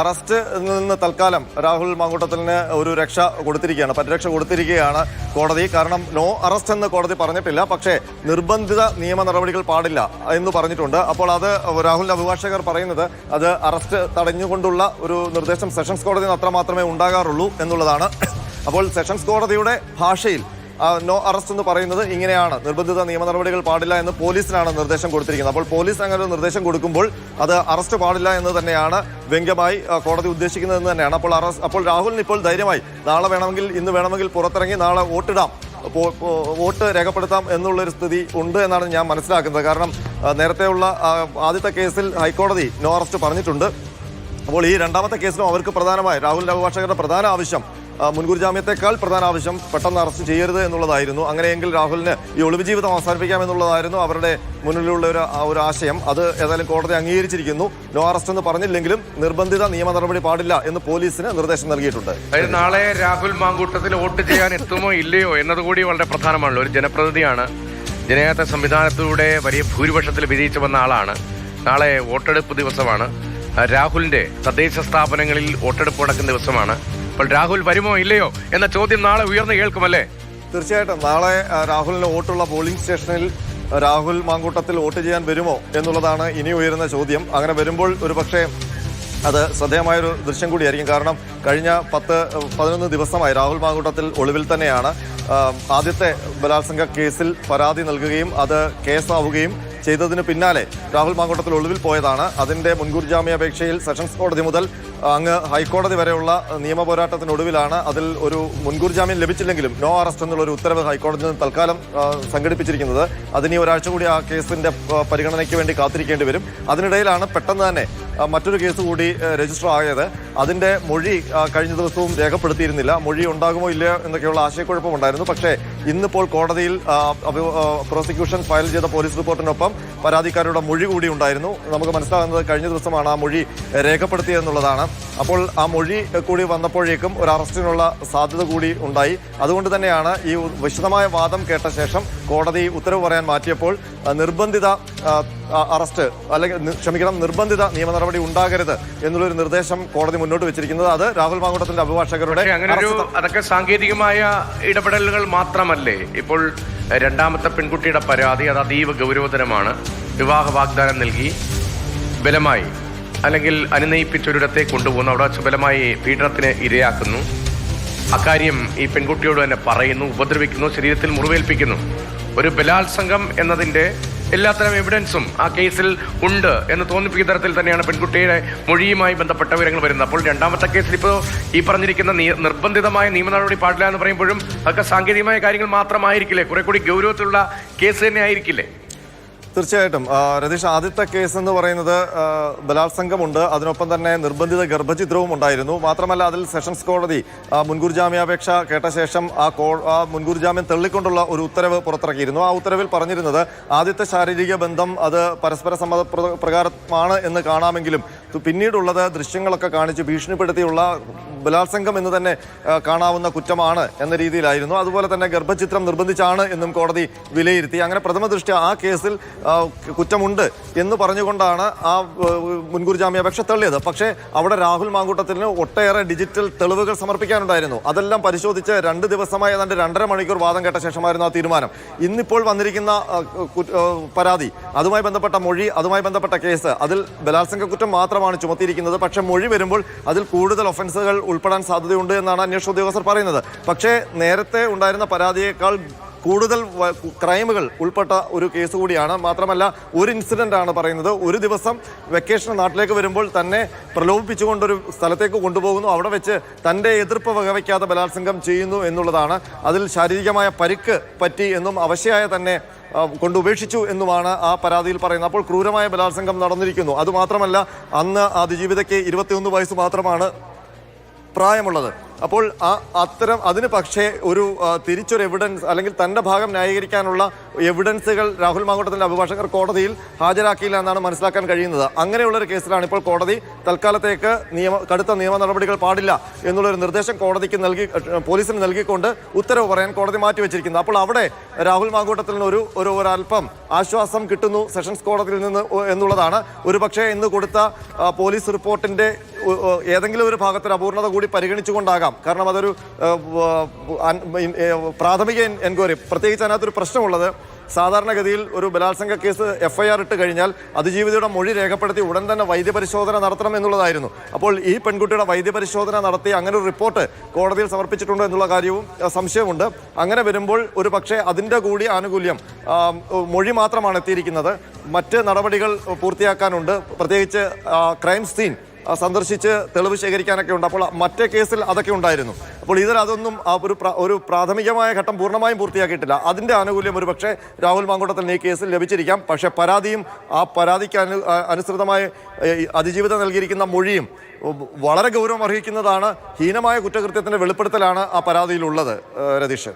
Arrest നിന്ന് തൽക്കാലം രാഹുൽ മാങ്കൂട്ടത്തിന് ഒരു രക്ഷ കൊടുത്തിരിക്കുകയാണ്. പരിരക്ഷ കൊടുത്തിരിക്കുകയാണ് കോടതി. കാരണം നോ അറസ്റ്റ് എന്ന് കോടതി പറഞ്ഞിട്ടില്ല. പക്ഷേ നിർബന്ധിത നിയമ നടപടികൾ പാടില്ല എന്ന് പറഞ്ഞിട്ടുണ്ട്. അപ്പോൾ അത് രാഹുലിന്റെ അഭിഭാഷകർ പറയുന്നത് അത് അറസ്റ്റ് തടഞ്ഞുകൊണ്ടുള്ള ഒരു നിർദ്ദേശം സെഷൻസ് കോടതിയിൽ അത്ര മാത്രമേ ഉണ്ടാകാറുള്ളൂ എന്നുള്ളതാണ്. അപ്പോൾ സെഷൻസ് കോടതിയുടെ ഭാഷയിൽ നോ അറസ്റ്റ് എന്ന് പറയുന്നത് ഇങ്ങനെയാണ്. നിർബന്ധിത നിയമ നടപടികൾ പാടില്ല എന്ന് പോലീസിനാണ് നിർദ്ദേശം കൊടുത്തിരിക്കുന്നത്. അപ്പോൾ പോലീസ് അങ്ങനെ ഒരു നിർദ്ദേശം കൊടുക്കുമ്പോൾ അത് അറസ്റ്റ് പാടില്ല എന്ന് തന്നെയാണ് വ്യംഗ്യമായി കോടതി ഉദ്ദേശിക്കുന്നതെന്ന് തന്നെയാണ്. അപ്പോൾ അറസ്റ്റ് അപ്പോൾ രാഹുലിന് ഇപ്പോൾ ധൈര്യമായി നാളെ വേണമെങ്കിൽ ഇന്ന് വേണമെങ്കിൽ പുറത്തിറങ്ങി നാളെ വോട്ടിടാം. വോട്ട് രേഖപ്പെടുത്താം എന്നുള്ളൊരു സ്ഥിതി ഉണ്ട് എന്നാണ് ഞാൻ മനസ്സിലാക്കുന്നത്. കാരണം നേരത്തെയുള്ള ആദ്യത്തെ കേസിൽ ഹൈക്കോടതി നോ അറസ്റ്റ് പറഞ്ഞിട്ടുണ്ട്. അപ്പോൾ ഈ രണ്ടാമത്തെ കേസിലും അവർക്ക് പ്രധാനമായി രാഹുലിന്റെ അഭിഭാഷകരുടെ പ്രധാന ആവശ്യം മുൻകൂർ ജാമ്യത്തെക്കാൾ പ്രധാന ആവശ്യം പെട്ടെന്ന് അറസ്റ്റ് ചെയ്യരുത് എന്നുള്ളതായിരുന്നു. അങ്ങനെയെങ്കിൽ രാഹുലിന് ഈ ഒളിവ് ജീവിതം അവസാനിപ്പിക്കാം എന്നുള്ളതായിരുന്നു അവരുടെ മുന്നിലുള്ള ഒരു ഒരു ആശയം. അത് ഏതായാലും കോടതി അംഗീകരിച്ചിരിക്കുന്നു. നോ അറസ്റ്റ് എന്ന് പറഞ്ഞില്ലെങ്കിലും നിർബന്ധിത നിയമ നടപടി പാടില്ല എന്ന് പോലീസിന് നിർദ്ദേശം നൽകിയിട്ടുണ്ട്. നാളെ രാഹുൽ മാങ്കൂട്ടത്തിൽ വോട്ട് ചെയ്യാൻ എത്തുമോ ഇല്ലയോ എന്നതുകൂടി വളരെ പ്രധാനമാണല്ലോ. ഒരു ജനപ്രതിനിധിയാണ്. ജനയാത്ര സംവിധാനത്തിലൂടെ വലിയ ഭൂരിപക്ഷത്തിൽ വിജയിച്ചു വന്ന ആളാണ്. നാളെ വോട്ടെടുപ്പ് ദിവസമാണ്. രാഹുലിന്റെ തദ്ദേശ സ്ഥാപനങ്ങളിൽ വോട്ടെടുപ്പ് നടക്കുന്ന ദിവസമാണ്. അപ്പോൾ രാഹുൽ വരുമോ ഇല്ലയോ എന്ന ചോദ്യം നാളെ ഉയർന്നു കേൾക്കുമല്ലേ? തീർച്ചയായിട്ടും. നാളെ രാഹുലിന് വോട്ടുള്ള പോളിംഗ് സ്റ്റേഷനിൽ രാഹുൽ മാങ്കൂട്ടത്തിൽ വോട്ട് ചെയ്യാൻ വരുമോ എന്നുള്ളതാണ് ഇനി ഉയരുന്ന ചോദ്യം. അങ്ങനെ വരുമ്പോൾ ഒരു പക്ഷേ അത് ശ്രദ്ധേയമായൊരു ദൃശ്യം കൂടിയായിരിക്കും. കാരണം കഴിഞ്ഞ പത്ത് പതിനൊന്ന് ദിവസമായി രാഹുൽ മാങ്കൂട്ടത്തിൽ ഒളിവിൽ തന്നെയാണ്. ആദ്യത്തെ ബലാത്സംഗ കേസിൽ പരാതി നൽകുകയും അത് കേസാവുകയും ചെയ്തതിന് പിന്നാലെ രാഹുൽ മാങ്കൂട്ടത്തിൽ ഒളിവിൽ പോയതാണ്. അതിന്റെ മുൻകൂർ ജാമ്യാപേക്ഷയിൽ സെഷൻസ് കോടതി മുതൽ അങ്ങ് ഹൈക്കോടതി വരെയുള്ള നിയമ പോരാട്ടത്തിനൊടുവിലാണ് അതിൽ ഒരു മുൻകൂർ ജാമ്യം ലഭിച്ചില്ലെങ്കിലും നോ അറസ്റ്റ് എന്നുള്ള ഒരു ഉത്തരവ് ഹൈക്കോടതി നിന്ന് തൽക്കാലം സംഘടിപ്പിച്ചിരിക്കുന്നത്. അതിനി ഒരാഴ്ച കൂടി ആ കേസിന്റെ പരിഗണനയ്ക്ക് വേണ്ടി കാത്തിരിക്കേണ്ടി വരും. അതിനിടയിലാണ് പെട്ടെന്ന് തന്നെ മറ്റൊരു കേസ് കൂടി രജിസ്റ്റർ ആയത്. അതിന്റെ മൊഴി കഴിഞ്ഞ ദിവസവും രേഖപ്പെടുത്തിയിരുന്നില്ല. മൊഴി ഉണ്ടാകുമോ ഇല്ലയോ എന്നൊക്കെയുള്ള ആശയക്കുഴപ്പമുണ്ടായിരുന്നു. പക്ഷേ ഇന്നിപ്പോൾ കോടതിയിൽ പ്രോസിക്യൂഷൻ ഫയൽ ചെയ്ത പോലീസ് റിപ്പോർട്ടിനൊപ്പം പരാതിക്കാരുടെ മൊഴി കൂടി ഉണ്ടായിരുന്നു. നമുക്ക് മനസ്സിലാകുന്നത് കഴിഞ്ഞ ദിവസമാണ് ആ മൊഴി രേഖപ്പെടുത്തിയതെന്നുള്ളതാണ് അപ്പോൾ ആ മൊഴി കൂടി വന്നപ്പോഴേക്കും ഒരു അറസ്റ്റിനുള്ള സാധ്യത കൂടി ഉണ്ടായി. അതുകൊണ്ട് തന്നെയാണ് ഈ വിശദമായ വാദം കേട്ട ശേഷം കോടതി ഉത്തരവ് പറയാൻ മാറ്റിയപ്പോൾ നിർബന്ധിത അറസ്റ്റ് അല്ലെങ്കിൽ ക്ഷമിക്കണം നിർബന്ധിത നിയമ നടപടി ഉണ്ടാകരുത് എന്നുള്ളൊരു നിർദ്ദേശം കോടതി മുന്നോട്ട് വെച്ചിരിക്കുന്നത്. അത് രാഹുൽ മാങ്കൂട്ടത്തിന്റെ അഭിഭാഷകരുടെ അതൊക്കെ സാങ്കേതികമായ ഇടപെടലുകൾ മാത്രമല്ലേ? ഇപ്പോൾ രണ്ടാമത്തെ പെൺകുട്ടിയുടെ പരാതി അത് അതീവ ഗൗരവതരമാണ്. വിവാഹ വാഗ്ദാനം നൽകി. ബലമായി. അല്ലെങ്കിൽ അനുനയിപ്പിച്ചൊരിടത്തെ കൊണ്ടുപോകുന്നു. അവിടെ വച്ച് ബലമായി പീഡനത്തിന് ഇരയാക്കുന്നു. അക്കാര്യം ഈ പെൺകുട്ടിയോട് തന്നെ പറയുന്നു ഉപദ്രവിക്കുന്നു ശരീരത്തിൽ മുറിവേൽപ്പിക്കുന്നു. ഒരു ബലാത്സംഗം എന്നതിന്റെ എല്ലാത്തരം എവിഡൻസും ആ കേസിൽ ഉണ്ട് എന്ന് തോന്നിപ്പിക്കുന്ന തരത്തിൽ തന്നെയാണ് പെൺകുട്ടിയുടെ മൊഴിയുമായി ബന്ധപ്പെട്ട വിവരങ്ങൾ വരുന്നത്. അപ്പോൾ രണ്ടാമത്തെ കേസിൽ ഇപ്പോൾ ഈ പറഞ്ഞിരിക്കുന്ന നിർബന്ധിതമായ നിയമ നടപടി പാടില്ല എന്ന് പറയുമ്പോഴും അതൊക്കെ സാങ്കേതികമായ കാര്യങ്ങൾ മാത്രമായിരിക്കില്ലേ? കുറെ കൂടി ഗൗരവത്തിലുള്ള കേസ് തന്നെ ആയിരിക്കില്ലേ? തീർച്ചയായിട്ടും. രതീഷ് ആദ്യത്തെ കേസ് എന്ന് പറയുന്നത് ബലാത്സംഗമുണ്ട്. അതിനൊപ്പം തന്നെ നിർബന്ധിത ഗർഭചിത്രവും ഉണ്ടായിരുന്നു. മാത്രമല്ല അതിൽ സെഷൻസ് കോടതി മുൻകൂർ ജാമ്യാപേക്ഷ കേട്ട ശേഷം ആ കോ ആ മുൻകൂർ ജാമ്യം തള്ളിക്കൊണ്ടുള്ള ഒരു ഉത്തരവ് പുറത്തിറക്കിയിരുന്നു. ആ ഉത്തരവിൽ പറഞ്ഞിരുന്നത് ആദ്യത്തെ ശാരീരിക ബന്ധം അത് പരസ്പര സമ്മത പ്രകാരമാണ് എന്ന് കാണാമെങ്കിലും പിന്നീടുള്ളത് ദൃശ്യങ്ങളൊക്കെ കാണിച്ച് ഭീഷണിപ്പെടുത്തിയുള്ള ബലാത്സംഗം എന്ന് തന്നെ കാണാവുന്ന കുറ്റമാണ് എന്ന രീതിയിലായിരുന്നു. അതുപോലെ തന്നെ ഗർഭചിത്രം നിർബന്ധിച്ചാണ് എന്നും കോടതി വിലയിരുത്തി. അങ്ങനെ പ്രഥമ ദൃഷ്ട്യ ആ കേസിൽ കുറ്റമുണ്ട് എന്ന് പറഞ്ഞുകൊണ്ടാണ് ആ മുൻകൂർ ജാമ്യാപേക്ഷ തള്ളിയത്. പക്ഷേ അവിടെ രാഹുൽ മാങ്കൂട്ടത്തിന് ഒട്ടേറെ ഡിജിറ്റൽ തെളിവുകൾ സമർപ്പിക്കാനുണ്ടായിരുന്നു. അതെല്ലാം പരിശോധിച്ച് രണ്ട് ദിവസമായി ഏതാണ്ട് രണ്ടര മണിക്കൂർ വാദം കേട്ട ശേഷമായിരുന്നു ആ തീരുമാനം. ഇന്നിപ്പോൾ വന്നിരിക്കുന്ന പരാതി അതുമായി ബന്ധപ്പെട്ട മൊഴി അതുമായി ബന്ധപ്പെട്ട കേസ് അതിൽ ബലാത്സംഗ കുറ്റം മാത്രമാണ് ചുമത്തിയിരിക്കുന്നത്. പക്ഷേ മൊഴി വരുമ്പോൾ അതിൽ കൂടുതൽ ഒഫൻസുകൾ ഉൾപ്പെടാൻ സാധ്യതയുണ്ട് എന്നാണ് അന്വേഷണ ഉദ്യോഗസ്ഥർ പറയുന്നത്. പക്ഷേ നേരത്തെ ഉണ്ടായിരുന്ന പരാതിയേക്കാൾ കൂടുതൽ ക്രൈമുകൾ ഉൾപ്പെട്ട ഒരു കേസ് കൂടിയാണ്. മാത്രമല്ല ഒരു ഇൻസിഡന്റ് ആണ് പറയുന്നത്. ഒരു ദിവസം വെക്കേഷൻ നാട്ടിലേക്ക് വരുമ്പോൾ തന്നെ പ്രലോഭിപ്പിച്ചുകൊണ്ടൊരു സ്ഥലത്തേക്ക് കൊണ്ടുപോകുന്നു. അവിടെ വെച്ച് തന്റെ എതിർപ്പ് വകവയ്ക്കാതെ ബലാത്സംഗം ചെയ്യുന്നു എന്നുള്ളതാണ്. അതിൽ ശാരീരികമായ പരിക്ക് പറ്റി എന്നും അവശയായ തന്നെ കൊണ്ട് ഉപേക്ഷിച്ചു എന്നുമാണ് ആ പരാതിയിൽ പറയുന്നത്. അപ്പോൾ ക്രൂരമായ ബലാത്സംഗം നടന്നിരിക്കുന്നു. അതുമാത്രമല്ല അന്ന് അതിജീവിതയ്ക്ക് ഇരുപത്തിയൊന്ന് വയസ്സ് മാത്രമാണ് പ്രായമുള്ളത് അപ്പോൾ ആ അത്തരം അതിന് പക്ഷേ ഒരു തിരിച്ചൊരു എവിഡൻസ് അല്ലെങ്കിൽ തന്റെ ഭാഗം ന്യായീകരിക്കാനുള്ള എവിഡൻസുകൾ രാഹുൽ മാങ്കൂട്ടത്തിന്റെ അഭിഭാഷകർ കോടതിയിൽ ഹാജരാക്കിയില്ല എന്നാണ് മനസ്സിലാക്കാൻ കഴിയുന്നത്. അങ്ങനെയുള്ള ഒരു കേസിലാണ് ഇപ്പോൾ കോടതി തൽക്കാലത്തേക്ക് നിയമ കടുത്ത നിയമ നടപടികൾ പാടില്ല എന്നുള്ളൊരു നിർദ്ദേശം കോടതിക്ക് നൽകി പോലീസിന് നൽകിക്കൊണ്ട് ഉത്തരവ് പറയാൻ കോടതി മാറ്റിവെച്ചിരിക്കുന്നത് അപ്പോൾ അവിടെ രാഹുൽ മാങ്കൂട്ടത്തിന് ഒരു ഒരു ഒരല്പം ആശ്വാസം കിട്ടുന്നു സെഷൻസ് കോടതിയിൽ നിന്ന് എന്നുള്ളതാണ്. ഒരു പക്ഷേ ഇന്ന് കൊടുത്ത പോലീസ് ഒ- ഏതെങ്കിലും ഒരു ഭാഗത്തൊരു അപൂർണത കൂടി പരിഗണിച്ചുകൊണ്ടാകാം. കാരണം അതൊരു പ്രാഥമിക എൻ- എൻക്വയറി പ്രത്യേകിച്ച് അതിനകത്തൊരു പ്രശ്നമുള്ളത് സാധാരണഗതിയിൽ ഒരു ബലാത്സംഗ കേസ് എഫ് ഐ ആർ ഇട്ട് കഴിഞ്ഞാൽ അതിജീവിതയുടെ മൊഴി രേഖപ്പെടുത്തി ഉടൻ തന്നെ വൈദ്യപരിശോധന നടത്തണം എന്നുള്ളതായിരുന്നു. അപ്പോൾ ഈ പെൺകുട്ടിയുടെ വൈദ്യപരിശോധന നടത്തി അങ്ങനെ ഒരു റിപ്പോർട്ട് കോടതിയിൽ സമർപ്പിച്ചിട്ടുണ്ടോ എന്നുള്ള കാര്യവും സംശയമുണ്ട് അങ്ങനെ വരുമ്പോൾ ഒരു പക്ഷേ അതിന്റെ കൂടി ആനുകൂല്യം മൊഴി മാത്രമാണ് എത്തിയിരിക്കുന്നത്. മറ്റ് നടപടികൾ പൂർത്തിയാക്കാനുണ്ട്. പ്രത്യേകിച്ച് ക്രൈം സീൻ സന്ദർശിച്ച് തെളിവ് ശേഖരിക്കാനൊക്കെ ഉണ്ട്. അപ്പോൾ മറ്റേ കേസിൽ അതൊക്കെ ഉണ്ടായിരുന്നു. അപ്പോൾ ഇതിൽ അതൊന്നും ഒരു ഒരു പ്രാഥമികമായ ഘട്ടം പൂർണമായും പൂർത്തിയാക്കിയിട്ടില്ല. അതിന്റെ ആനുകൂല്യം ഒരു പക്ഷേ രാഹുൽ മാങ്കൂട്ടത്തിന് ഈ കേസിൽ ലഭിച്ചിരിക്കാം. പക്ഷേ പരാതിയും ആ പരാതിക്ക് അനു അനുസൃതമായ അതിജീവിതം നൽകിയിരിക്കുന്ന മൊഴിയും വളരെ ഗൗരവം അർഹിക്കുന്നതാണ് ഹീനമായ കുറ്റകൃത്യത്തിന്റെ വെളിപ്പെടുത്തലാണ് ആ പരാതിയിലുള്ളത് രതീഷ്